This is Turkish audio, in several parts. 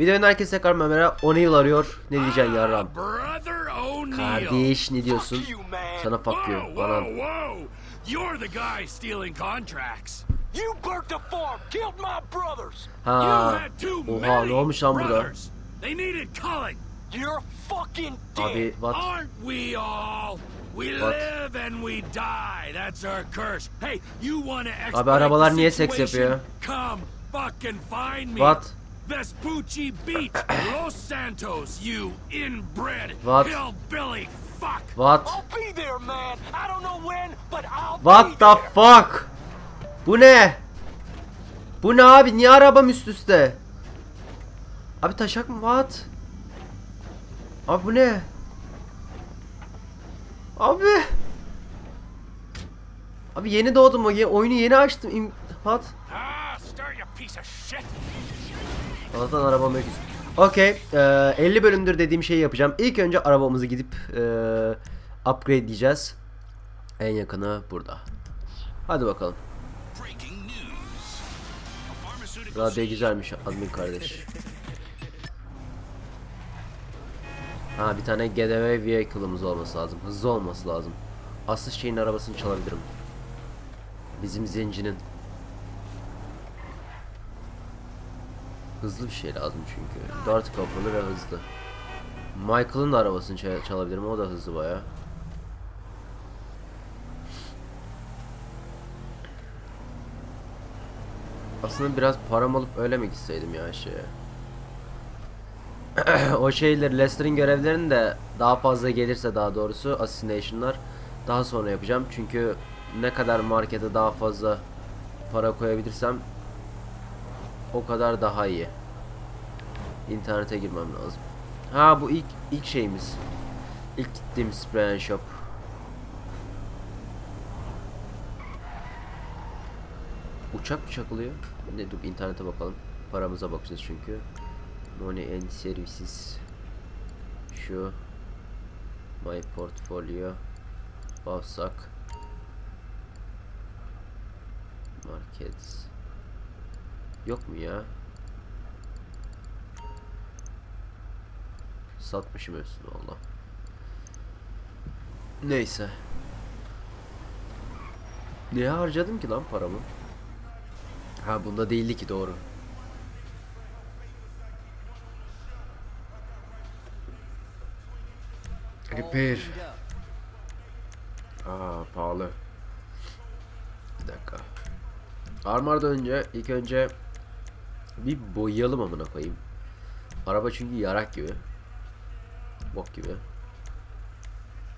Videonun herkese tekrar merhaba. O'Neil arıyor. Ne diyeceksin yarram? O'Neill. Kardeş ne diyorsun? Sana fuck you. Bana. You're the guy stealing contracts. You burnt the farm, killed my brothers. You Ha. Oha ne many olmuş lan burada? brothers. They needed culling. You're fucking dead. Abi what? Aren't we all? We live and we die. That's our curse. Hey, you wanna exploit Abi arabalar the niye seks situation? yapıyor? Come fucking find me. What? Vespucci Beach, Los Santos, you inbred What? hillbilly fuck. What? I'll be there, man. I don't know when, but I'll be What the there. fuck? Bu ne? Bu ne abi? Niye arabam üst üste? Abi taşak mı? What? Abi bu ne? Abi. Abi yeni doğdum oyunu yeni açtım. What? Ah, stir you piece of shit. Allah'tan arabam yok. Okey. eee, 50 bölümdür dediğim şeyi yapacağım. İlk önce arabamızı gidip eee upgrade diyeceğiz. En yakını burada. Hadi bakalım. Radyo güzelmiş admin kardeş. Ha bir tane getaway vehicle'ımız olması lazım. Hızlı olması lazım. Aslı şeyin arabasını çalabilirim. Bizim zencinin. Hızlı bir şey lazım çünkü. Dört kapılı ve hızlı. Michael'ın da arabasını çal- çalabilirim. O da hızlı baya. Aslında biraz param alıp öyle mi gitseydim ya şeye. o şeyleri Lester'in görevlerini de daha fazla gelirse daha doğrusu assassination'lar daha sonra yapacağım. Çünkü ne kadar markete daha fazla para koyabilirsem o kadar daha iyi. İnternete girmem lazım. Ha bu ilk ilk şeyimiz. İlk gittiğim spray and shop. Uçak mı çakılıyor? Ne dur internete bakalım. Paramıza bakacağız çünkü. Money and services. Şu. My portfolio. Bavsak. Markets. Yok mu ya? Satmışım hepsini valla. Neyse. Neye harcadım ki lan paramı? Ha bunda değildi ki doğru. Repair. Aa pahalı. Bir dakika. Armar'dan önce ilk önce bir boyayalım amına koyayım. Araba çünkü yarak gibi. Bok gibi.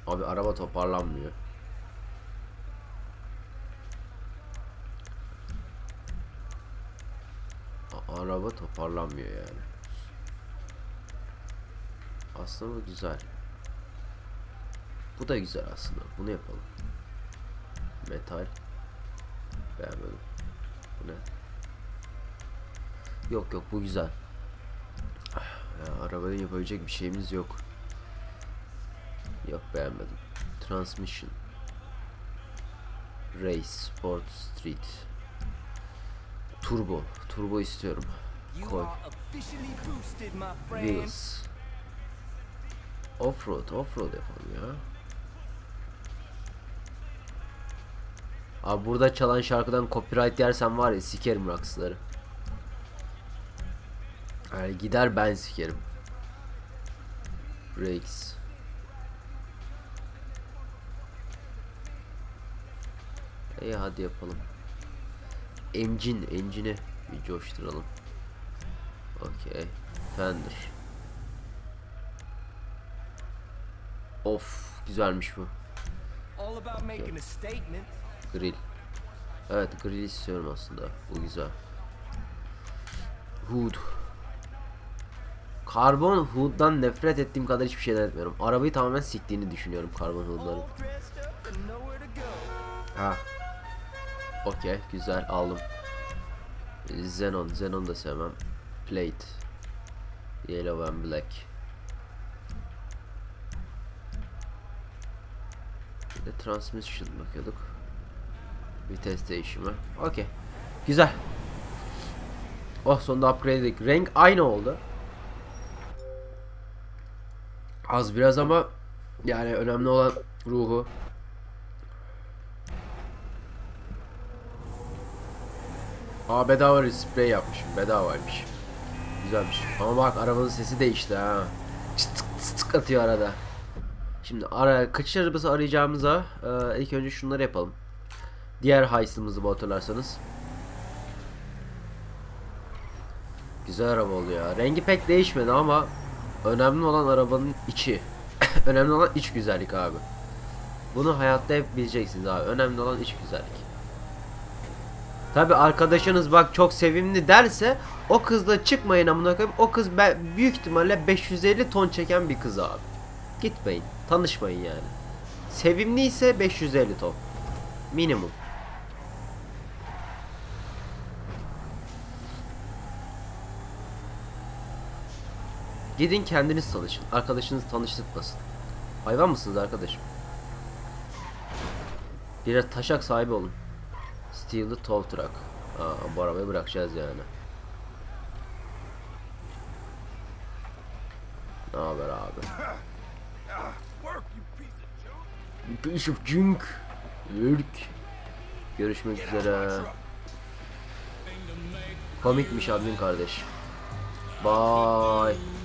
Abi araba toparlanmıyor. Araba toparlanmıyor yani. Aslında bu güzel. Bu da güzel aslında. Bunu yapalım. Metal. Beğenmedim. Bu ne? Yok yok bu güzel. Ya, arabada yapabilecek bir şeyimiz yok. Yok beğenmedim. Transmission. Race Sport Street. Turbo. Turbo istiyorum. Koy. Wheels. Offroad, offroad yapalım ya. Abi burada çalan şarkıdan copyright yersem var ya sikerim rocksları. Yani gider ben sikerim. Brakes. İyi hadi yapalım. Engine, engine'i bir coşturalım. Okey. Fender. Of güzelmiş bu. Statement. Grill. Evet grill istiyorum aslında. Bu güzel. Hood. Karbon hood'dan nefret ettiğim kadar hiçbir şeyden etmiyorum. Arabayı tamamen siktiğini düşünüyorum karbon hood'ların. Ha. Okey güzel aldım. Xenon. Xenon da sevmem. Plate. Yellow and black. Bir de transmission bakıyorduk. Vites değişimi. Okey. Güzel. Oh sonunda upgrade ettik. Renk aynı oldu. Az biraz ama yani önemli olan ruhu. Aa bedava sprey yapmışım. Bedavaymış. Güzelmiş. Ama bak arabanın sesi değişti ha. Çıt tık tık tık atıyor arada. Şimdi ara kaçış arabası arayacağımıza e, ilk önce şunları yapalım. Diğer heist'ımızı bu hatırlarsanız. Güzel araba oluyor. Rengi pek değişmedi ama önemli olan arabanın içi. önemli olan iç güzellik abi. Bunu hayatta hep bileceksiniz abi. Önemli olan iç güzellik. Tabi arkadaşınız bak çok sevimli derse o kızla çıkmayın amına koyayım. O kız be- büyük ihtimalle 550 ton çeken bir kız abi. Gitmeyin. Tanışmayın yani. Sevimli ise 550 ton. Minimum. Gidin kendiniz tanışın. Arkadaşınız tanıştırmasın. Hayvan mısınız arkadaşım? Birer taşak sahibi olun. Steal the tow truck. Aa, bu arabayı bırakacağız yani. Ne haber abi? Piece of junk. Ürk. Görüşmek üzere. Komikmiş admin kardeş. Bye.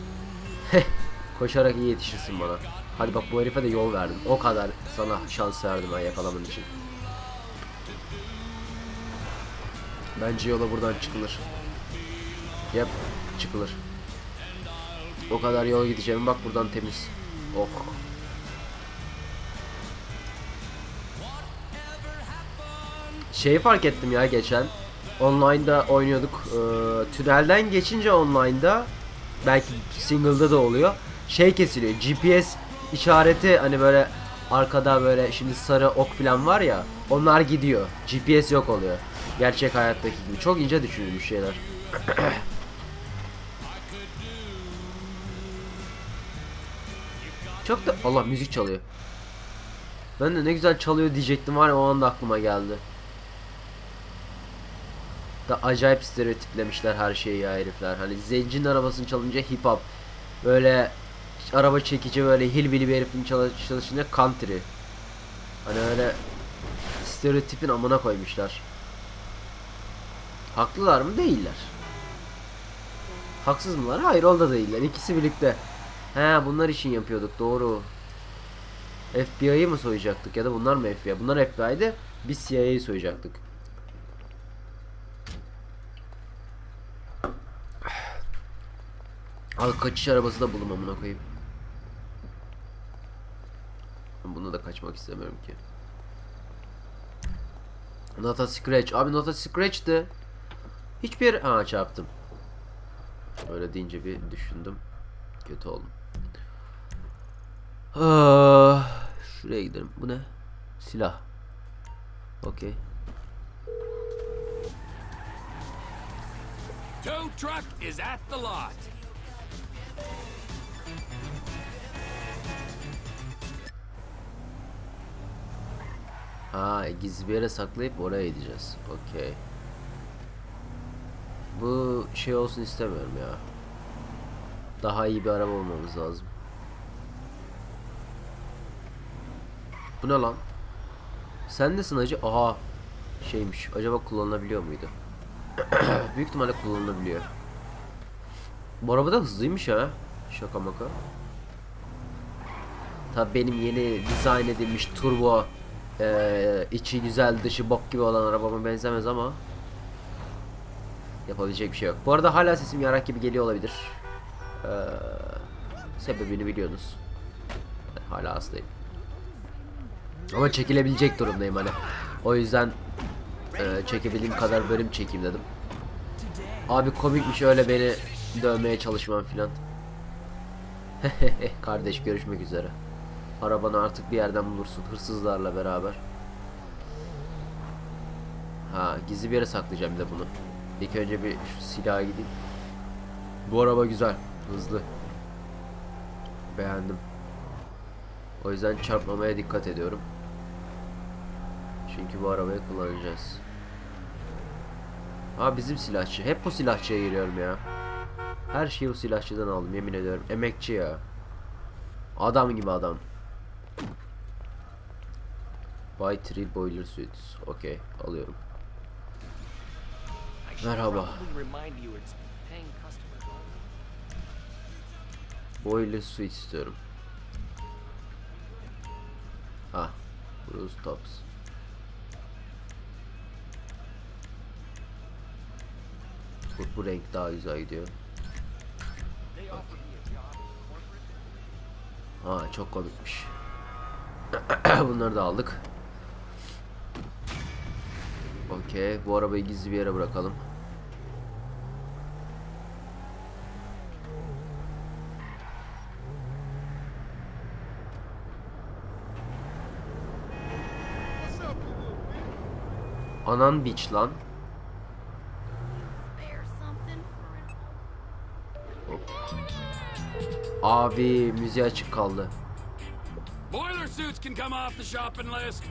Koşarak iyi yetişirsin bana. Hadi bak bu herife de yol verdim. O kadar sana şans verdim ben yakalaman için. Bence yola buradan çıkılır. Yap çıkılır. O kadar yol gideceğim bak buradan temiz. Oh. Şeyi fark ettim ya geçen. Online'da oynuyorduk. Ee, tünelden geçince online'da belki single'da da oluyor. Şey kesiliyor. GPS işareti hani böyle arkada böyle şimdi sarı ok falan var ya. Onlar gidiyor. GPS yok oluyor. Gerçek hayattaki gibi. Çok ince düşünülmüş şeyler. Çok da Allah müzik çalıyor. Ben de ne güzel çalıyor diyecektim var ya o anda aklıma geldi. Da acayip stereotiplemişler her şeyi ya herifler. Hani zencinin arabasını çalınca hip hop. Böyle araba çekici böyle hillbilly bir herifin çalış- çalışınca country. Hani öyle stereotipin amına koymuşlar. Haklılar mı? Değiller. Haksız mılar? Hayır o da değiller. İkisi birlikte. He bunlar için yapıyorduk doğru. FBI'yı mı soyacaktık ya da bunlar mı FBI? Bunlar FBI'di. Biz CIA'yı soyacaktık. Al kaçış arabası da bulun amına koyayım. Ben Bunu da kaçmak istemiyorum ki. Nota Scratch. Abi Nota Scratch'ti. Hiçbir yere... Ha çarptım. Öyle deyince bir düşündüm. Kötü oldum. Ah, şuraya gidelim. Bu ne? Silah. Okey. Tow truck is at the lot. Ha gizli bir yere saklayıp oraya gideceğiz. Okey. Bu şey olsun istemiyorum ya. Daha iyi bir araba olmamız lazım. Bu ne lan? Sen nesin hacı? Aha. Şeymiş. Acaba kullanılabiliyor muydu? Büyük ihtimalle kullanılabiliyor. Bu araba da hızlıymış ha. Şaka maka. Tabi benim yeni dizayn edilmiş turbo eee, içi güzel dışı bok gibi olan arabama benzemez ama yapabilecek bir şey yok. Bu arada hala sesim yarak gibi geliyor olabilir. Eee, sebebini biliyorsunuz. Hala hastayım. Ama çekilebilecek durumdayım hani. O yüzden eee, çekebildiğim kadar bölüm çekeyim dedim. Abi komikmiş öyle beni dövmeye çalışmam filan. Kardeş görüşmek üzere. Arabanı artık bir yerden bulursun hırsızlarla beraber. Ha gizli bir yere saklayacağım bir de bunu. İlk önce bir şu silaha gideyim. Bu araba güzel, hızlı. Beğendim. O yüzden çarpmamaya dikkat ediyorum. Çünkü bu arabayı kullanacağız. Ha bizim silahçı. Hep bu silahçıya giriyorum ya. Her şeyi bu silahçıdan aldım yemin ediyorum. Emekçi ya. Adam gibi adam. Buy three boiler suits. Okey, alıyorum. Merhaba. Boiler suit istiyorum. Ah, Bruce Tops. Bu, bu renk daha güzel gidiyor. Ha çok komikmiş. Bunları da aldık. Okey, bu arabayı gizli bir yere bırakalım. Anan beach lan. Abi müziği açık kaldı. Suits can come off the shopping list.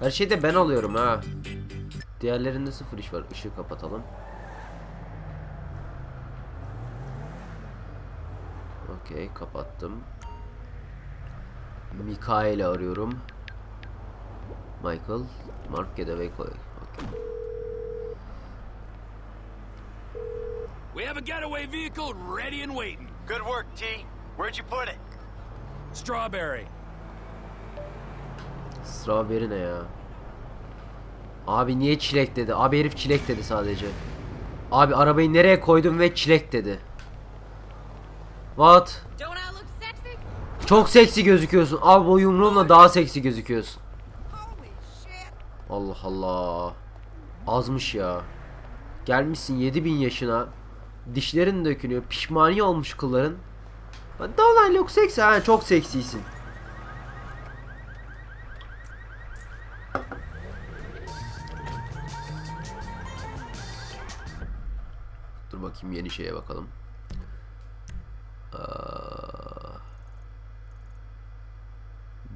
Her şeyi de ben alıyorum ha. Diğerlerinde sıfır iş var. Işığı kapatalım. Okey kapattım. Mikael'i arıyorum. Michael. Mark Getaway koy. Okey. We have a getaway vehicle ready and waiting. Good work, T. Where'd you put it? Strawberry. Strawberry ne ya? Abi niye çilek dedi? Abi herif çilek dedi sadece. Abi arabayı nereye koydum ve çilek dedi. What? Çok seksi gözüküyorsun. Al bu yumruğunla daha seksi gözüküyorsun. Allah Allah. Azmış ya. Gelmişsin 7000 yaşına. Dişlerin dökülüyor. Pişmani olmuş kılların. Dolan yok seksi. Ha, çok seksisin. Dur bakayım yeni şeye bakalım. Aa,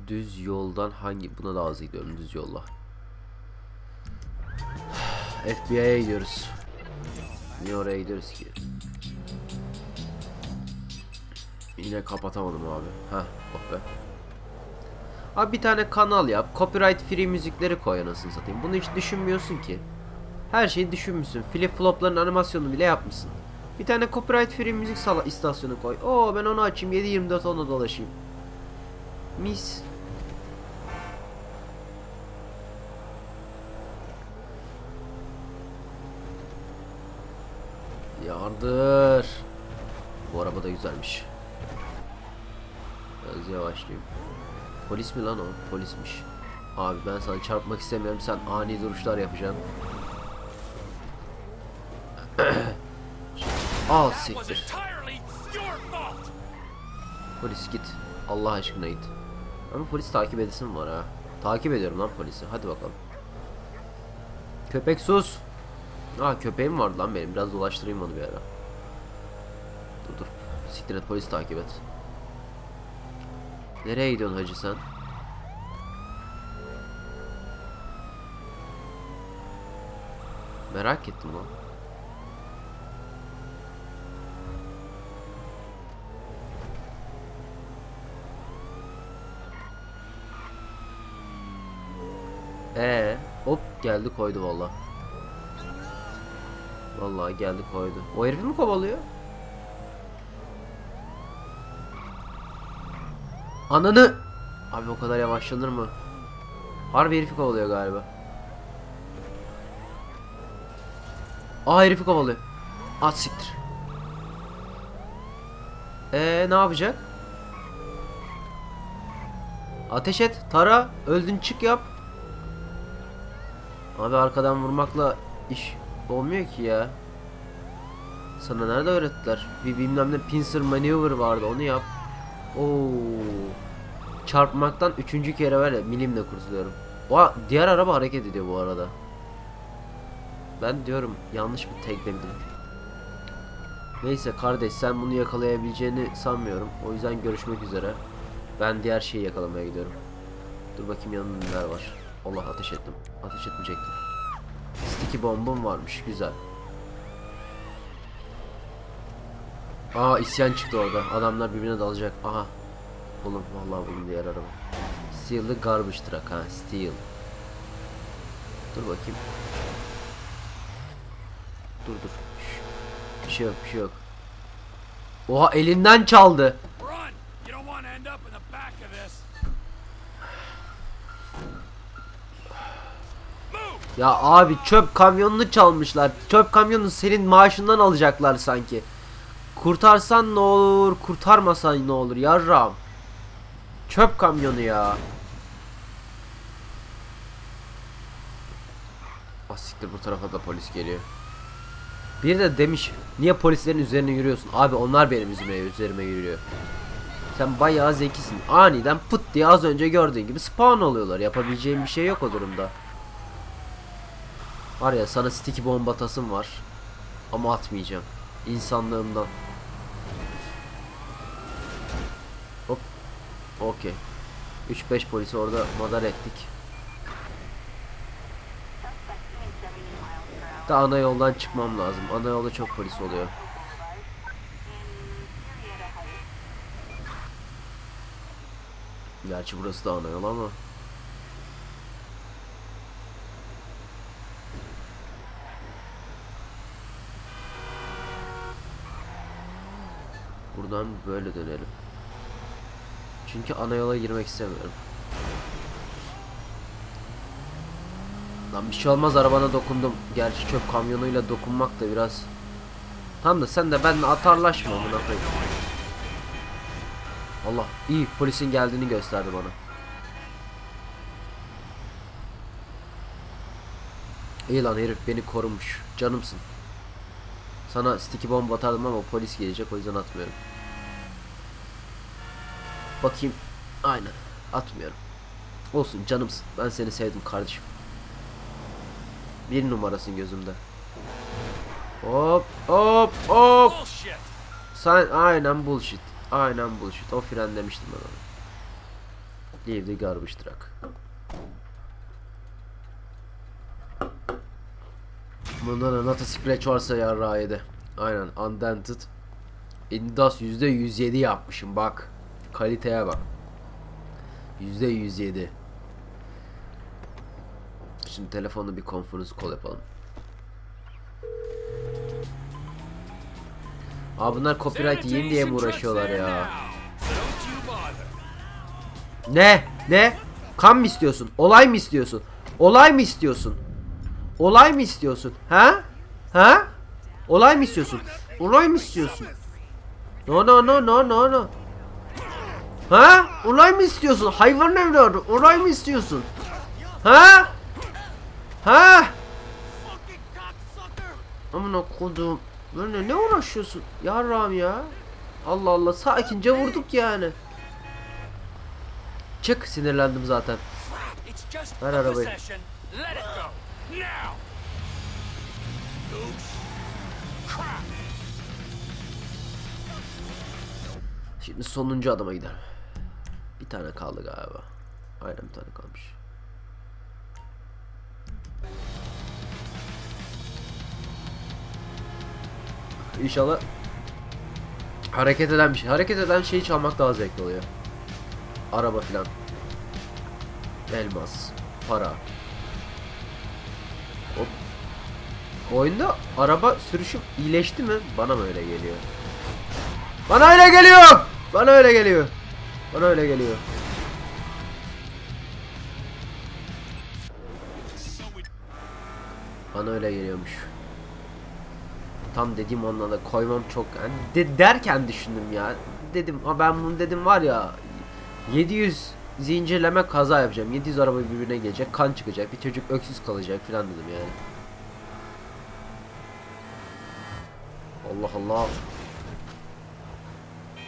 düz yoldan hangi buna daha hızlı gidiyorum düz yolla. FBI'ye gidiyoruz. Niye oraya gidiyoruz ki? Yine kapatamadım abi. Ha, oh be. Abi bir tane kanal yap. Copyright free müzikleri koy anasını satayım. Bunu hiç düşünmüyorsun ki. Her şeyi düşünmüşsün. Flip flopların animasyonunu bile yapmışsın. Bir tane copyright free müzik sala istasyonu koy. Oo ben onu açayım 7-24 ona dolaşayım. Mis. Yardır. Bu araba da güzelmiş. Biraz yavaşlayayım. Polis mi lan o? Polismiş. Abi ben sana çarpmak istemiyorum. Sen ani duruşlar yapacaksın. Al siktir. Polis git. Allah aşkına git. Ama polis takip edesim var ha. Takip ediyorum lan polisi. Hadi bakalım. Köpek sus. Aa köpeğim vardı lan benim. Biraz dolaştırayım onu bir ara. Dur dur. Siktir et polis takip et. Nereye gidiyorsun hacı sen? Merak ettim lan. Ee, hop geldi koydu valla. Vallahi geldi koydu. O herifi mi kovalıyor? Ananı! Abi o kadar yavaşlanır mı? Harbi herifi kovalıyor galiba. Aa herifi kovalıyor. At siktir. Ee ne yapacak? Ateş et, tara, öldün çık yap. Abi arkadan vurmakla iş olmuyor ki ya. Sana nerede öğrettiler? Bir bilmem ne pincer maneuver vardı onu yap. Oo. Çarpmaktan üçüncü kere ya milimle kurtuluyorum. O diğer araba hareket ediyor bu arada. Ben diyorum yanlış bir tekledim. Neyse kardeş sen bunu yakalayabileceğini sanmıyorum. O yüzden görüşmek üzere. Ben diğer şeyi yakalamaya gidiyorum. Dur bakayım yanında neler var. Allah ateş ettim. Ateş etmeyecektim. Sticky bombum varmış. Güzel. Aa isyan çıktı orada. Adamlar birbirine dalacak. Aha. Oğlum vallahi buldum diğer araba. Steal the garbage truck ha. Steal. Dur bakayım. Dur dur. Bir şey yok bir şey yok. Oha elinden çaldı. Ya abi çöp kamyonunu çalmışlar. Çöp kamyonunu senin maaşından alacaklar sanki. Kurtarsan ne olur, kurtarmasan ne olur yarram. Çöp kamyonu ya. Ah siktir bu tarafa da polis geliyor. Bir de demiş niye polislerin üzerine yürüyorsun? Abi onlar benim üzerime, üzerime yürüyor. Sen bayağı zekisin. Aniden pıt diye az önce gördüğün gibi spawn oluyorlar. Yapabileceğim bir şey yok o durumda. Var ya sana sticky bomba atasım var. Ama atmayacağım. İnsanlığımdan. Hop. Okey. 3-5 polisi orada madar ettik. Da ana yoldan çıkmam lazım. Ana yolda çok polis oluyor. Gerçi burası da ana yol ama. Buradan böyle dönelim. Çünkü ana yola girmek istemiyorum. Lan bir şey olmaz arabana dokundum. Gerçi çöp kamyonuyla dokunmak da biraz. Tam da sen de benimle atarlaşma amına koyayım. Allah iyi polisin geldiğini gösterdi bana. İyi lan herif beni korumuş. Canımsın. Sana sticky bomba atardım ama polis gelecek o yüzden atmıyorum. Bakayım. Aynen. Atmıyorum. Olsun canımsın. Ben seni sevdim kardeşim. Bir numarasın gözümde. Hop hop hop. Bullshit! Sen aynen bullshit. Aynen bullshit. O fren demiştim ben ona. Leave the garbage truck. Bunda da Nata Scratch varsa yarrağı yedi. Aynen undented. Indas %107 yapmışım bak. Kaliteye bak. %107. Şimdi telefonla bir konferans call yapalım. Abi bunlar copyright yiyeyim diye mi uğraşıyorlar ya? Ne? Ne? Kan mı istiyorsun? Olay mı istiyorsun? Olay mı istiyorsun? Olay mı istiyorsun? Ha? Ha? Olay mı istiyorsun? Olay mı istiyorsun? No no no no no no. Ha? Olay mı istiyorsun? Hayvan evladı. Olay mı istiyorsun? Ha? Ha? Amına kodum. Böyle ne uğraşıyorsun? Yarram ya. Allah Allah sakince vurduk yani. Çık sinirlendim zaten. Ver arabayı. Şimdi sonuncu adama gidelim. Bir tane kaldı galiba. Aynen bir tane kalmış. İnşallah hareket eden bir şey. Hareket eden şeyi çalmak daha zevkli oluyor. Araba filan. Elmas, para. Hop. Oyunda araba sürüşü iyileşti mi? Bana mı öyle geliyor? Bana öyle geliyor. Bana öyle geliyor. Bana öyle geliyor. Bana öyle geliyormuş. Tam dediğim anlamda koymam çok yani de- derken düşündüm ya. Dedim ha ben bunu dedim var ya 700 zincirleme kaza yapacağım. 700 araba birbirine gelecek, kan çıkacak, bir çocuk öksüz kalacak filan dedim yani. Allah Allah.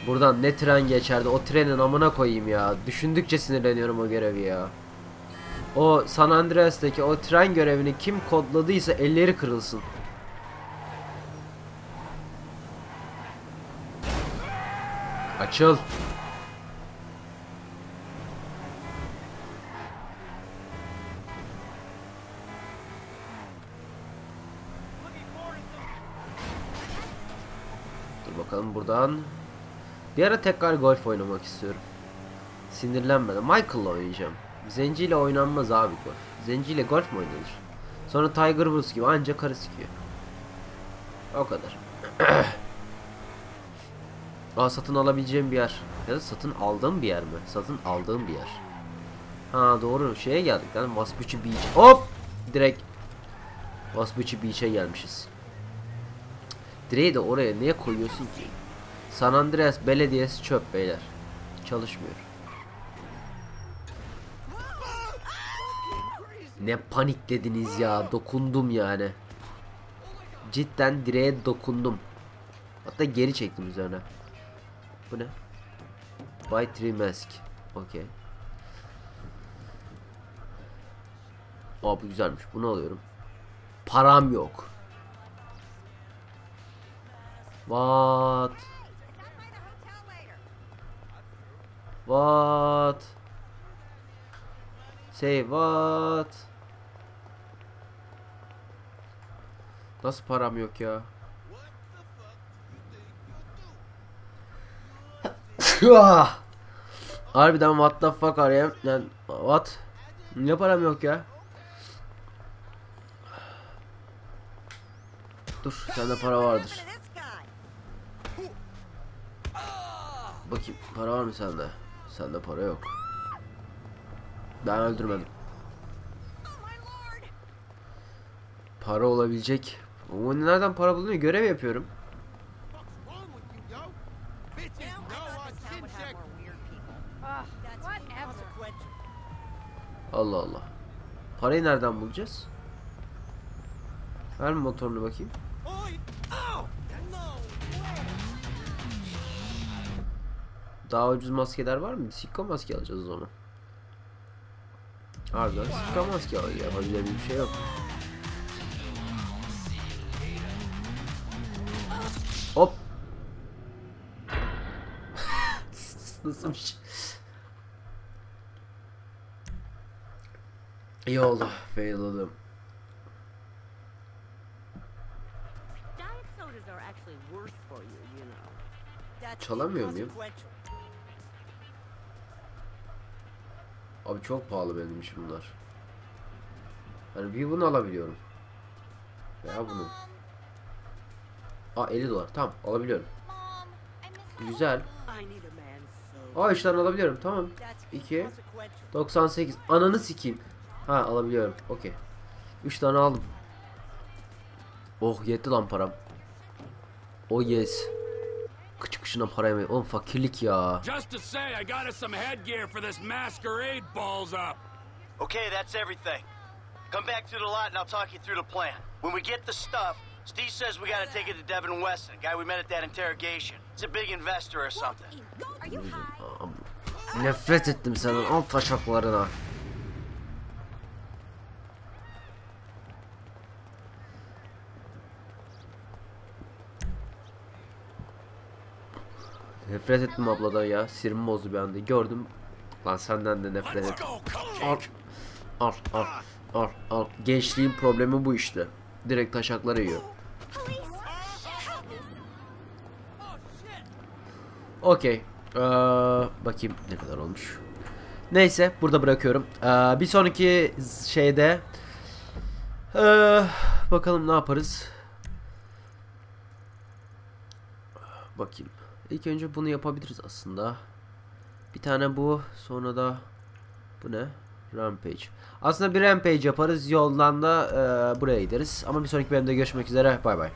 Buradan ne tren geçerdi? O trenin amına koyayım ya. Düşündükçe sinirleniyorum o görevi ya. O San Andreas'taki o tren görevini kim kodladıysa elleri kırılsın. Açıl. Dur bakalım buradan. Bir ara tekrar golf oynamak istiyorum. Sinirlenmeden. Michael'la oynayacağım. Zenci ile oynanmaz abi golf. Zenci ile golf mu oynanır? Sonra Tiger Woods gibi ancak karı sikiyor. O kadar. Aa satın alabileceğim bir yer. Ya da satın aldığım bir yer mi? Satın aldığım bir yer. Ha doğru şeye geldik lan Vaspucci Beach. Hop! Direkt Vaspucci Beach'e gelmişiz. Direği de oraya niye koyuyorsun ki? San Andreas Belediyesi çöp beyler. Çalışmıyor. Ne paniklediniz ya. Dokundum yani. Cidden direğe dokundum. Hatta geri çektim üzerine. Bu ne? Buy three mask. Okey. Aa bu güzelmiş. Bunu alıyorum. Param yok. What? What? Say what? Nasıl param yok ya? Ah! Harbiden what the fuck arayayım. Yani what? Niye param yok ya? Dur sende para vardır. Bakayım para var mı sende? Sende para yok. Ben öldürmedim. Para olabilecek. O nereden para bulunuyor? Görev yapıyorum. Allah Allah. Parayı nereden bulacağız? Ver mi motorunu bakayım? Daha ucuz maskeler var mı? Sikko maske alacağız o zaman. Harbiden sikko maske al yapabileceğimiz bir şey yok. Hop. Nasıl bir şey? İyi oldu. Failadım. Diet sodas are actually worse for you, you know. Çalamıyor muyum? Abi çok pahalı benim için bunlar. Hani bir bunu alabiliyorum. Veya bunu. Aa 50 dolar. Tamam alabiliyorum. Güzel. Aa 3 tane alabiliyorum. Tamam. 2 98. Ananı sikeyim. Ha alabiliyorum. Okey. 3 tane aldım. Oh yetti lan param. Oh yes. Kıçı kışına para yemeyi. Oğlum fakirlik ya. Just to say, I got us some headgear for this masquerade balls up. Okay, that's everything. Come back to the lot and I'll talk you through the plan. When we get the stuff, Steve says we gotta take it to Devin Weston, the guy we met at that interrogation. He's a big investor or something. Are you high? Am- Nefret ettim senden alt taşaklarına. Nefret ettim abladan ya. Sinirim bozdu bir anda. Gördüm. Lan senden de nefret ettim. Al. Al al al al. Gençliğin problemi bu işte. Direkt taşakları yiyor. Okey. Ee, bakayım ne kadar olmuş. Neyse burada bırakıyorum. Ee, bir sonraki şeyde ee, bakalım ne yaparız. Bakayım. İlk önce bunu yapabiliriz aslında. Bir tane bu, sonra da bu ne? Rampage. Aslında bir rampage yaparız. Yoldan da ee, buraya gideriz. Ama bir sonraki bölümde görüşmek üzere. Bay bay.